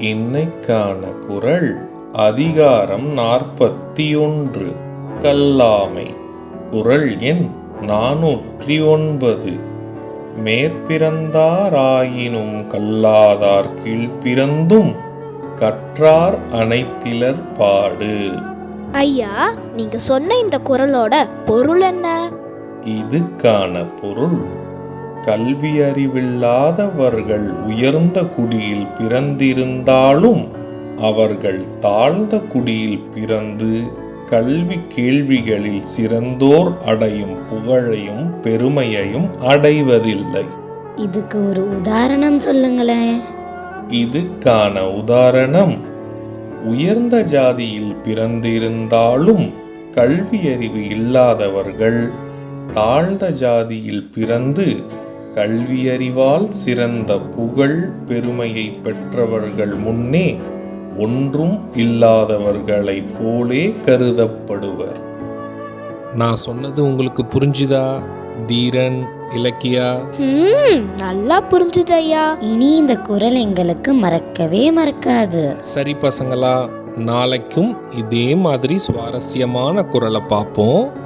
இன்னைக்கான குரல் அதிகாரம் நாற்பத்தி ஒன்று கல்லாமை. குரல் எண் நானூற்றி ஒன்பது மேற்பிறந்தாராயினும் கல்லாதார் கீழ்பிறந்தும் கற்றார் அனைத்திலர் பாடு. ஐயா நீங்க சொன்ன இந்த குரலோட பொருள் என்ன? இதுக்கான பொருள் கல்வி அறிவில்லாதவர்கள் உயர்ந்த குடியில் பிறந்திருந்தாலும் அவர்கள் தாழ்ந்த குடியில் பிறந்து கல்வி கேள்விகளில் சிறந்தோர் அடையும் புகழையும் பெருமையையும் அடைவதில்லை. இதுக்கு ஒரு உதாரணம் சொல்லுங்களேன். இதுக்கான உதாரணம் உயர்ந்த ஜாதியில் பிறந்திருந்தாலும் கல்வி அறிவு இல்லாதவர்கள் தாழ்ந்த ஜாதியில் பிறந்து கல்வியறிவால் சிறந்த புகழ் பெருமையை பெற்றவர்கள் முன்னே ஒன்றும் இல்லாதவர்களைப் போலே கருதப்படுவர். நான் சொன்னது உங்களுக்கு புரிஞ்சுதா தீரன் இலக்கியா? நல்லா புரிஞ்சுது ஐயா இனி இந்த குரல் எங்களுக்கு மறக்கவே மறக்காது. சரி பசங்களா நாளைக்கும் இதே மாதிரி சுவாரஸ்யமான குரலை பார்ப்போம்.